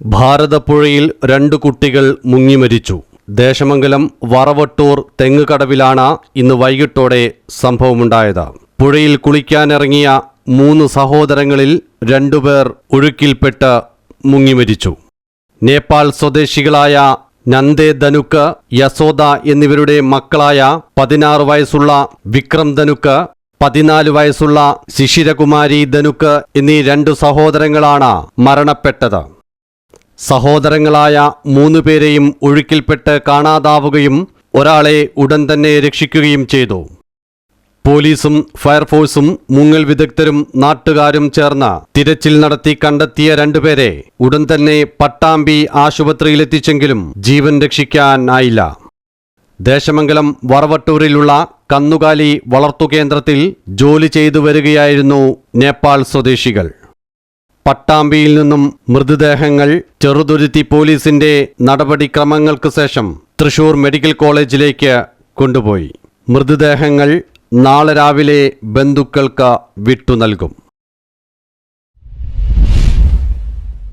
ഭാരതപ്പുഴയിൽ രണ്ട് കുട്ടികൾ മുങ്ങിമരിച്ചു. ദേശമംഗലം വറവട്ടൂർ തെങ്ങുകടവിലാണ് ഇന്ന് വൈകിട്ടോടെ സംഭവമുണ്ടായത്. പുഴയിൽ കുളിക്കാനിറങ്ങിയ മൂന്ന് സഹോദരങ്ങളിൽ രണ്ടുപേർ ഒഴുക്കിൽപ്പെട്ട് മുങ്ങിമരിച്ചു. നേപ്പാൾ സ്വദേശികളായ നന്ദേ ധനുക്ക് യസോദ എന്നിവരുടെ മക്കളായ പതിനാറ് വയസ്സുള്ള വിക്രം ധനുക്ക് പതിനാല് വയസ്സുള്ള ശിശിരകുമാരി ധനുക്ക് എന്നീ രണ്ടു സഹോദരങ്ങളാണ് മരണപ്പെട്ടത്. സഹോദരങ്ങളായ മൂന്നു പേരെയും ഒഴുക്കിൽപ്പെട്ട് കാണാതാവുകയും ഒരാളെ ഉടൻ തന്നെ രക്ഷിക്കുകയും ചെയ്തു. പോലീസും ഫയർഫോഴ്സും മുങ്ങൽ വിദഗ്ധരും നാട്ടുകാരും ചേർന്ന് തിരച്ചിൽ നടത്തി കണ്ടെത്തിയ രണ്ടുപേരെ ഉടൻ തന്നെ പട്ടാമ്പി ആശുപത്രിയിലെത്തിച്ചെങ്കിലും ജീവൻ രക്ഷിക്കാനായില്ല. ദേശമംഗലം വറവട്ടൂരിലുള്ള കന്നുകാലി വളർത്തുകേന്ദ്രത്തിൽ ജോലി ചെയ്തു വരികയായിരുന്നു നേപ്പാൾ സ്വദേശികൾ. പട്ടാമ്പിയിൽ നിന്നും മൃതദേഹങ്ങൾ ചെറുതുരുത്തി പോലീസിന്റെ നടപടിക്രമങ്ങൾക്ക് ശേഷം തൃശൂർ മെഡിക്കൽ കോളേജിലേക്ക് കൊണ്ടുപോയി. മൃതദേഹങ്ങൾ നാളെ രാവിലെ ബന്ധുക്കൾക്ക് വിട്ടു നൽകും.